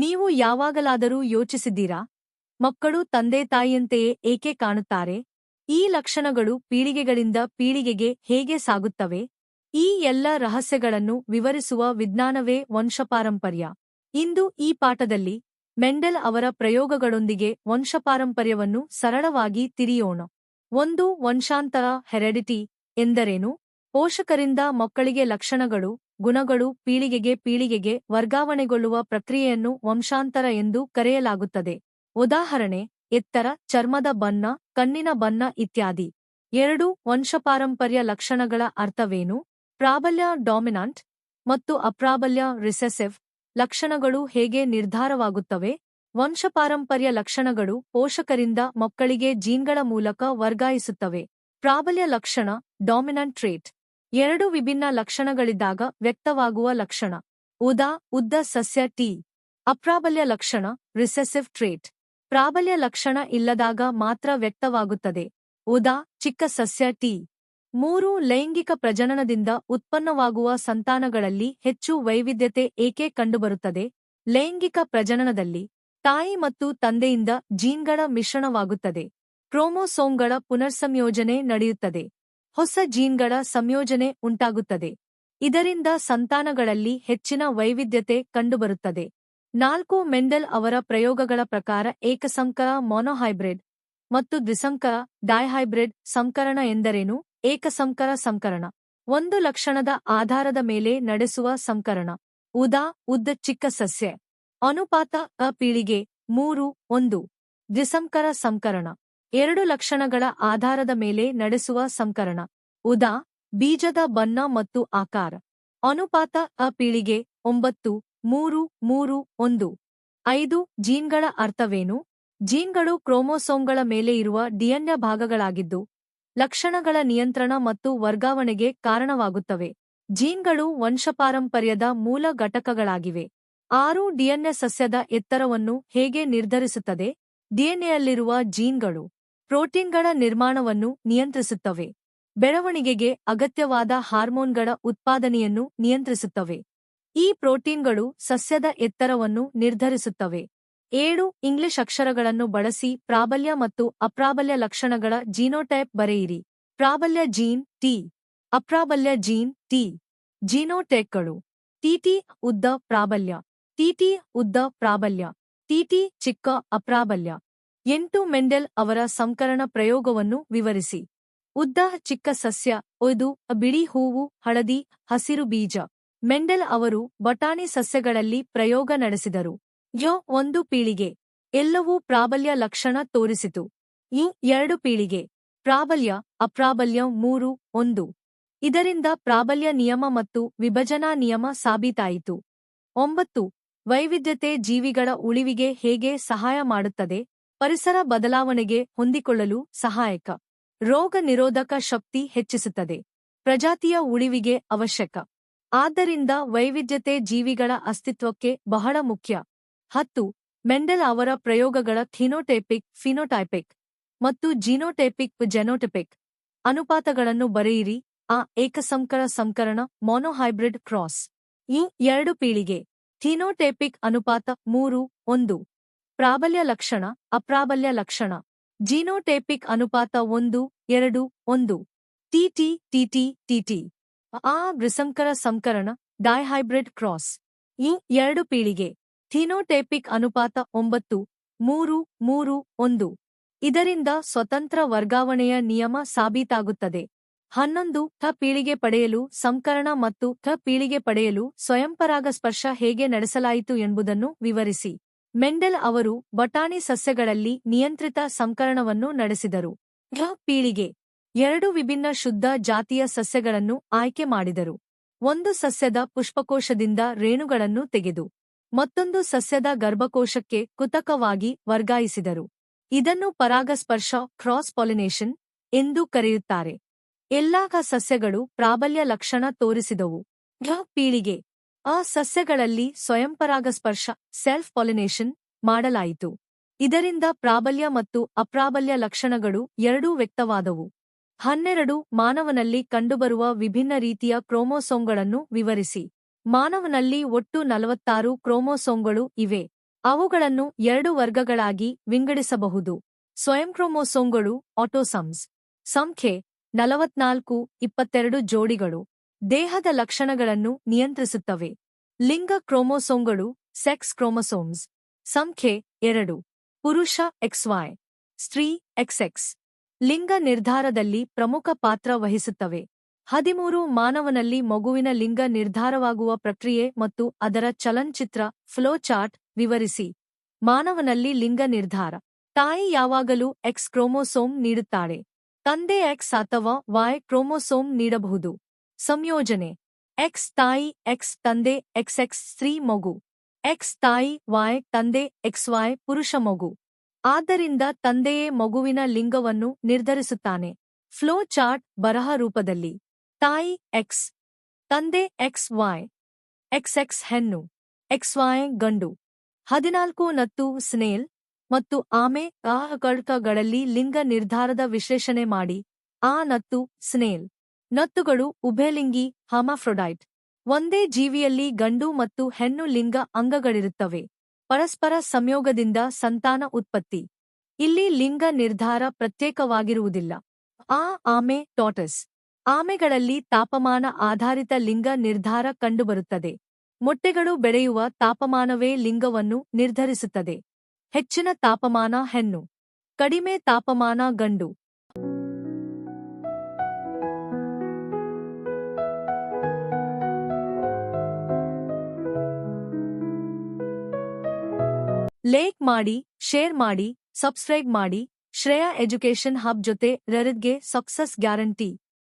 ನೀವು ಯಾವಾಗಲಾದರೂ ಯೋಚಿಸಿದ್ದೀರಾ? ಮಕ್ಕಳು ತಂದೆ ತಾಯಿಯಂತೆಯೇ ಏಕೆ ಕಾಣುತ್ತಾರೆ? ಈ ಲಕ್ಷಣಗಳು ಪೀಳಿಗೆಗಳಿಂದ ಪೀಳಿಗೆಗೆ ಹೇಗೆ ಸಾಗುತ್ತವೆ? ಈ ಎಲ್ಲ ರಹಸ್ಯಗಳನ್ನು ವಿವರಿಸುವ ವಿಜ್ಞಾನವೇ ವಂಶಪಾರಂಪರ್ಯ. ಇಂದು ಈ ಪಾಠದಲ್ಲಿ ಮೆಂಡೆಲ್ ಅವರ ಪ್ರಯೋಗಗಳೊಂದಿಗೆ ವಂಶಪಾರಂಪರ್ಯವನ್ನು ಸರಳವಾಗಿ ತಿರಿಯೋಣ ಒಂದು ವಂಶಾಂತರ ಹೆರೆಡಿಟಿ ಎಂದರೇನು? ಪೋಷಕರಿಂದ ಮಕ್ಕಳಿಗೆ ಲಕ್ಷಣಗಳು ಗುಣಗಳು ಪೀಳಿಗೆಗೆ ಪೀಳಿಗೆಗೆ ವರ್ಗಾವಣೆಗೊಳ್ಳುವ ಪ್ರಕ್ರಿಯೆಯನ್ನು ವಂಶಾಂತರ ಎಂದು ಕರೆಯಲಾಗುತ್ತದೆ. ಉದಾಹರಣೆ, ಎತ್ತರ, ಚರ್ಮದ ಬಣ್ಣ, ಕಣ್ಣಿನ ಬಣ್ಣ ಇತ್ಯಾದಿ. ಎರಡು ವಂಶಪಾರಂಪರ್ಯ ಲಕ್ಷಣಗಳ ಅರ್ಥವೇನು? ಪ್ರಾಬಲ್ಯ ಡಾಮಿನಾಂಟ್ ಮತ್ತು ಅಪ್ರಾಬಲ್ಯ ರಿಸೆಸಿವ್ ಲಕ್ಷಣಗಳು ಹೇಗೆ ನಿರ್ಧಾರವಾಗುತ್ತವೆ? ವಂಶಪಾರಂಪರ್ಯ ಲಕ್ಷಣಗಳು ಪೋಷಕರಿಂದ ಮಕ್ಕಳಿಗೆ ಜೀನ್ಗಳ ಮೂಲಕ ವರ್ಗಾಯಿಸುತ್ತವೆ. ಪ್ರಾಬಲ್ಯ ಲಕ್ಷಣ, ಡಾಮಿನಂಟ್ ಟ್ರೇಟ್. ಎರಡು ವಿಭಿನ್ನ ಲಕ್ಷಣಗಳಿದ್ದಾಗ ವ್ಯಕ್ತವಾಗುವ ಲಕ್ಷಣ. ಉದಾ, ಉದ್ದ ಸಸ್ಯ ಟಿ. ಅಪ್ರಾಬಲ್ಯ ಲಕ್ಷಣ, ರಿಸೆಸಿವ್ ಟ್ರೇಟ್. ಪ್ರಾಬಲ್ಯ ಲಕ್ಷಣ ಇಲ್ಲದಾಗ ಮಾತ್ರ ವ್ಯಕ್ತವಾಗುತ್ತದೆ. ಉದಾ, ಚಿಕ್ಕ ಸಸ್ಯ ಟಿ. ಮೂರು, ಲೈಂಗಿಕ ಪ್ರಜನನದಿಂದ ಉತ್ಪನ್ನವಾಗುವ ಸಂತಾನಗಳಲ್ಲಿ ಹೆಚ್ಚು ವೈವಿಧ್ಯತೆ ಏಕೆ ಕಂಡುಬರುತ್ತದೆ? ಲೈಂಗಿಕ ಪ್ರಜನನದಲ್ಲಿ ತಾಯಿ ಮತ್ತು ತಂದೆಯಿಂದ ಜೀನ್ಗಳ ಮಿಶ್ರಣವಾಗುತ್ತದೆ. ಕ್ರೋಮೋಸೋಮ್ಗಳ ಪುನರ್ಸಂಯೋಜನೆ ನಡೆಯುತ್ತದೆ. ಹೊಸ ಜೀನ್ಗಳ ಸಂಯೋಜನೆ ಉಂಟಾಗುತ್ತದೆ. ಇದರಿಂದ ಸಂತಾನಗಳಲ್ಲಿ ಹೆಚ್ಚಿನ ವೈವಿಧ್ಯತೆ ಕಂಡುಬರುತ್ತದೆ. ನಾಲ್ಕು ಮೆಂಡೆಲ್ ಅವರ ಪ್ರಯೋಗಗಳ ಪ್ರಕಾರ ಏಕಸಂಕರ ಮೊನೊಹೈಬ್ರಿಡ್ ಮತ್ತು ದ್ವಿಸಂಕರ ಡೈಹೈಬ್ರಿಡ್ ಸಂಕರಣ ಎಂದರೇನು? ಏಕಸಂಕರ ಸಂಕರಣ. ಒಂದು ಲಕ್ಷಣದ ಆಧಾರದ ಮೇಲೆ ನಡೆಸುವ ಸಂಕರಣ. ಉದಾ, ಉದ್ದ ಚಿಕ್ಕ ಸಸ್ಯ. ಅನುಪಾತ ಅ ಪೀಳಿಗೆ ಮೂರು ಒಂದು. ದ್ವಿಸಂಕರ ಸಂಕರಣ. ಎರಡು ಲಕ್ಷಣಗಳ ಆಧಾರದ ಮೇಲೆ ನಡೆಸುವ ಸಂಕರಣ. ಉದಾ, ಬೀಜದ ಬಣ್ಣ ಮತ್ತು ಆಕಾರ. ಅನುಪಾತ, ಅ ಪೀಳಿಗೆ, ಒಂಬತ್ತು, ಮೂರು ಮೂರು, ಒಂದು. ಐದು, ಜೀನ್ಗಳ ಅರ್ಥವೇನು? ಜೀನ್ಗಳು ಕ್ರೋಮೋಸೋಮ್ಗಳ ಮೇಲೆ ಇರುವ ಡಿಎನ್ಎ ಭಾಗಗಳಾಗಿದ್ದು, ಲಕ್ಷಣಗಳ ನಿಯಂತ್ರಣ ಮತ್ತು ವರ್ಗಾವಣೆಗೆ ಕಾರಣವಾಗುತ್ತವೆ. ಜೀನ್ಗಳು ವಂಶಪಾರಂಪರ್ಯದ ಮೂಲ ಘಟಕಗಳಾಗಿವೆ. ಆರು ಡಿಎನ್ಎ ಸಸ್ಯದ ಎತ್ತರವನ್ನು ಹೇಗೆ ನಿರ್ಧರಿಸುತ್ತದೆ? ಡಿಎನ್ಎಯಲ್ಲಿರುವ ಜೀನ್ಗಳು. ಪ್ರೋಟೀನ್ಗಳ ನಿರ್ಮಾಣವನ್ನು ನಿಯಂತ್ರಿಸುತ್ತವೆ. ಬೆಳವಣಿಗೆಗೆ ಅಗತ್ಯವಾದ ಹಾರ್ಮೋನ್ಗಳ ಉತ್ಪಾದನೆಯನ್ನು ನಿಯಂತ್ರಿಸುತ್ತವೆ. ಈ ಪ್ರೋಟೀನ್ಗಳು ಸಸ್ಯದ ಎತ್ತರವನ್ನು ನಿರ್ಧರಿಸುತ್ತವೆ. ಏಳು ಇಂಗ್ಲಿಷ್ ಅಕ್ಷರಗಳನ್ನು ಬಳಸಿ ಪ್ರಾಬಲ್ಯ ಮತ್ತು ಅಪ್ರಾಬಲ್ಯ ಲಕ್ಷಣಗಳ ಜೀನೋಟೈಪ್ ಬರೆಯಿರಿ. ಪ್ರಾಬಲ್ಯ ಜೀನ್ ಟಿ ಅಪ್ರಾಬಲ್ಯ ಜೀನ್ ಟಿ ಜೀನೋಟೈಪ್ಗಳು. ಟಿಟಿ ಉದ್ದ ಪ್ರಾಬಲ್ಯ ಟಿಟಿ ಉದ್ದ ಪ್ರಾಬಲ್ಯ ಟಿಟಿ ಚಿಕ್ಕ ಅಪ್ರಾಬಲ್ಯ. ಎಂಟು ಮೆಂಡೆಲ್ ಅವರ ಸಂಕರಣ ಪ್ರಯೋಗವನ್ನು ವಿವರಿಸಿ. ಉದ್ದ ಚಿಕ್ಕ ಸಸ್ಯ ಒಯ್ದು ಬಿಳಿ ಹೂವು, ಹಳದಿ, ಹಸಿರು ಬೀಜ. ಮೆಂಡೆಲ್ ಅವರು ಬಟಾಣಿ ಸಸ್ಯಗಳಲ್ಲಿ ಪ್ರಯೋಗ ನಡೆಸಿದರು. ಯೋ ಒಂದು ಪೀಳಿಗೆ. ಎಲ್ಲವೂ ಪ್ರಾಬಲ್ಯ ಲಕ್ಷಣ ತೋರಿಸಿತು. ಇ ಎರಡು ಪೀಳಿಗೆ. ಪ್ರಾಬಲ್ಯ, ಅಪ್ರಾಬಲ್ಯ ಮೂರು, ಒಂದು. ಇದರಿಂದ ಪ್ರಾಬಲ್ಯ ನಿಯಮ ಮತ್ತು ವಿಭಜನಾ ನಿಯಮ ಸಾಬೀತಾಯಿತು. ಒಂಬತ್ತು. ವೈವಿಧ್ಯತೆ ಜೀವಿಗಳ ಉಳಿವಿಗೆ ಹೇಗೆ ಸಹಾಯ ಮಾಡುತ್ತದೆ? ಪರಿಸರ ಬದಲಾವಣೆಗೆ ಹೊಂದಿಕೊಳ್ಳಲು ಸಹಾಯಕ. ರೋಗ ನಿರೋಧಕ ಶಕ್ತಿ ಹೆಚ್ಚಿಸುತ್ತದೆ. ಪ್ರಜಾತಿಯ ಉಳಿವಿಗೆ ಅವಶ್ಯಕ. ಆದ್ದರಿಂದ ವೈವಿಧ್ಯತೆ ಜೀವಿಗಳ ಅಸ್ತಿತ್ವಕ್ಕೆ ಬಹಳ ಮುಖ್ಯ. ಹತ್ತು, ಮೆಂಡೆಲ್ ಅವರ ಪ್ರಯೋಗಗಳ ಥಿನೋಟೈಪಿಕ್, ಫಿನೋಟೈಪಿಕ್ ಮತ್ತು ಜಿನೋಟೈಪಿಕ್ ಜೆನೋಟೈಪಿಕ್ ಅನುಪಾತಗಳನ್ನು ಬರೆಯಿರಿ. ಆ ಏಕಸಂಕರ ಸಂಕರಣ ಮೊನೊಹೈಬ್ರಿಡ್ ಕ್ರಾಸ್. ಈ ಎರಡು ಪೀಳಿಗೆ ಥಿನೋಟೈಪಿಕ್ ಅನುಪಾತ ಮೂರು, ಒಂದು. ಪ್ರಾಬಲ್ಯ ಲಕ್ಷಣ, ಅಪ್ರಾಬಲ್ಯ ಲಕ್ಷಣ. ಜೀನೋಟೈಪಿಕ್ ಅನುಪಾತ ಒಂದು, ಎರಡು, ಒಂದು. ಟಿಟಿ ಟಿಟಿ ಟಿಟಿ ಆ ಗ್ರಿಸಂಕರ ಸಂಕರಣ ಡೈಹೈಬ್ರಿಡ್ ಕ್ರಾಸ್ ಈ ಎರಡು ಪೀಳಿಗೆ. ಥಿನೋಟೈಪಿಕ್ ಅನುಪಾತ ಒಂಬತ್ತು, ಮೂರು ಮೂರು, ಒಂದು. ಇದರಿಂದ ಸ್ವತಂತ್ರ ವರ್ಗಾವಣೆಯ ನಿಯಮ ಸಾಬೀತಾಗುತ್ತದೆ. ಹನ್ನೊಂದು, ಥ ಪೀಳಿಗೆ ಪಡೆಯಲು ಸಂಕರಣ ಮತ್ತು ಥ ಪೀಳಿಗೆ ಪಡೆಯಲು ಸ್ವಯಂಪರಾಗಸ್ಪರ್ಶ ಹೇಗೆ ನಡೆಸಲಾಯಿತು ಎಂಬುದನ್ನು ವಿವರಿಸಿ. ಮೆಂಡೆಲ್ ಅವರು ಬಟಾಣಿ ಸಸ್ಯಗಳಲ್ಲಿ ನಿಯಂತ್ರಿತ ಸಂಕರಣವನ್ನು ನಡೆಸಿದರು. ಘ ಪೀಳಿಗೆ ಎರಡು ವಿಭಿನ್ನ ಶುದ್ಧ ಜಾತಿಯ ಸಸ್ಯಗಳನ್ನು ಆಯ್ಕೆ ಮಾಡಿದರು. ಒಂದು ಸಸ್ಯದ ಪುಷ್ಪಕೋಶದಿಂದ ರೇಣುಗಳನ್ನು ತೆಗೆದು ಮತ್ತೊಂದು ಸಸ್ಯದ ಗರ್ಭಕೋಶಕ್ಕೆ ಕೃತಕವಾಗಿ ವರ್ಗಾಯಿಸಿದರು. ಇದನ್ನು ಪರಾಗಸ್ಪರ್ಶ ಕ್ರಾಸ್ ಪಾಲಿನೇಷನ್ ಎಂದು ಕರೆಯುತ್ತಾರೆ. ಎಲ್ಲಾ ಸಸ್ಯಗಳು ಪ್ರಾಬಲ್ಯ ಲಕ್ಷಣ ತೋರಿಸಿದವು. ಘ ಪೀಳಿಗೆ ಆ ಸಸ್ಯಗಳಲ್ಲಿ ಸ್ವಯಂಪರಾಗಸ್ಪರ್ಶ ಸೆಲ್ಫ್ ಪಾಲಿನೇಷನ್ ಮಾಡಲಾಯಿತು. ಇದರಿಂದ ಪ್ರಾಬಲ್ಯ ಮತ್ತು ಅಪ್ರಾಬಲ್ಯ ಲಕ್ಷಣಗಳು ಎರಡೂ ವ್ಯಕ್ತವಾದವು. ಹನ್ನೆರಡು, ಮಾನವನಲ್ಲಿ ಕಂಡುಬರುವ ವಿಭಿನ್ನ ರೀತಿಯ ಕ್ರೋಮೋಸೋಂಗಳನ್ನು ವಿವರಿಸಿ. ಮಾನವನಲ್ಲಿ ಒಟ್ಟು ನಲವತ್ತಾರು ಕ್ರೋಮೋಸೋಂಗಳು ಇವೆ. ಅವುಗಳನ್ನು ಎರಡು ವರ್ಗಗಳಾಗಿ ವಿಂಗಡಿಸಬಹುದು. ಸ್ವಯಂ ಕ್ರೋಮೋಸೋಂಗಳು ಆಟೋಸಮ್ಸ್. ಸಂಖ್ಯೆ ನಲವತ್ನಾಲ್ಕು, ಇಪ್ಪತ್ತೆರಡು ಜೋಡಿಗಳು. ದೇಹದ ಲಕ್ಷಣಗಳನ್ನು ನಿಯಂತ್ರಿಸುತ್ತವೆ. ಲಿಂಗ ಕ್ರೋಮೋಸೋಮ್ಗಳು, ಸೆಕ್ಸ್ ಕ್ರೋಮೋಸೋಮ್ಸ್. ಸಂಖ್ಯೆ ಎರಡು. ಪುರುಷ ಎಕ್ಸ್ವೈ ಸ್ತ್ರೀ ಎಕ್ಸ್ಎಕ್ಸ್ ಲಿಂಗ ನಿರ್ಧಾರದಲ್ಲಿ ಪ್ರಮುಖ ಪಾತ್ರ ವಹಿಸುತ್ತವೆ. ಹದಿಮೂರು ಮಾನವನಲ್ಲಿ ಮಗುವಿನ ಲಿಂಗ ನಿರ್ಧಾರವಾಗುವ ಪ್ರಕ್ರಿಯೆ ಮತ್ತು ಅದರ ಚಲನಚಿತ್ರ ಫ್ಲೋಚಾರ್ಟ್ ವಿವರಿಸಿ. ಮಾನವನಲ್ಲಿ ಲಿಂಗ ನಿರ್ಧಾರ. ತಾಯಿ ಯಾವಾಗಲೂ ಎಕ್ಸ್ ಕ್ರೋಮೋಸೋಮ್ ನೀಡುತ್ತಾಳೆ. ತಂದೆ ಎಕ್ಸ್ ಅಥವಾ ವಾಯ್ ಕ್ರೋಮೋಸೋಮ್ ನೀಡಬಹುದು. ಸಂಯೋಜನೆ. ಎಕ್ಸ್ ತಾಯಿ ಎಕ್ಸ್ ತಂದೆ ಎಕ್ಸ್ ಎಕ್ಸ್ ಸ್ತ್ರೀ ಮಗು. ಎಕ್ಸ್ ತಾಯಿ ವೈ ತಂದೆ ಎಕ್ಸ್ ವಾಯ್ ಪುರುಷ ಮಗು. ಆದ್ದರಿಂದ ತಂದೆಯೇ ಮಗುವಿನ ಲಿಂಗವನ್ನು ನಿರ್ಧರಿಸುತ್ತಾನೆ. ಫ್ಲೋ ಚಾರ್ಟ್ ಬರಹ ರೂಪದಲ್ಲಿ. ತಾಯಿ ಎಕ್ಸ್ ತಂದೆ ಎಕ್ಸ್ ವಾಯ್ ಎಕ್ಸ್ ಎಕ್ಸ್ ಹೆಣ್ಣು. ಎಕ್ಸ್ ವಾಯ್ ಗಂಡು. ಹದಿನಾಲ್ಕು ನತ್ತು ಸ್ನೇಲ್ ಮತ್ತು ಆಮೆ ಆ ಲಿಂಗ ನಿರ್ಧಾರದ ವಿಶ್ಲೇಷಣೆ ಮಾಡಿ. ಆ ನತ್ತು ಸ್ನೇಲ್. ನತ್ತುಗಳು, ಉಭಯಲಿಂಗಿ, ಹಮಾಫ್ರೊಡೈಟ್. ಒಂದೇ ಜೀವಿಯಲ್ಲಿ ಗಂಡು ಮತ್ತು ಹೆಣ್ಣು ಲಿಂಗ ಅಂಗಗಳಿರುತ್ತವೆ. ಪರಸ್ಪರ ಸಂಯೋಗದಿಂದ ಸಂತಾನ ಉತ್ಪತ್ತಿ. ಇಲ್ಲಿ ಲಿಂಗ ನಿರ್ಧಾರ ಪ್ರತ್ಯೇಕವಾಗಿರುವುದಿಲ್ಲ. ಆ, ಆಮೆ, ಟಾಟಸ್. ಆಮೆಗಳಲ್ಲಿ ತಾಪಮಾನ ಆಧಾರಿತ ಲಿಂಗ ನಿರ್ಧಾರ ಕಂಡುಬರುತ್ತದೆ. ಮೊಟ್ಟೆಗಳು ಬೆಳೆಯುವ ತಾಪಮಾನವೇ ಲಿಂಗವನ್ನು ನಿರ್ಧರಿಸುತ್ತದೆ. ಹೆಚ್ಚಿನ ತಾಪಮಾನ ಹೆಣ್ಣು. ಕಡಿಮೆ ತಾಪಮಾನ ಗಂಡು. ಲೇಕ್ ಮಾಡಿ ಶೇರ್ ಮಾಡಿ ಸಬ್ಸ್ಕ್ರೈಬ್ ಮಾಡಿ ಶ್ರೇಯಾ ಎಜುಕೇಶನ್ ಹಬ್ ಜೊತೆ ರರಿದ್ಗೆ ಸಕ್ಸಸ್ ಗ್ಯಾರಂಟಿ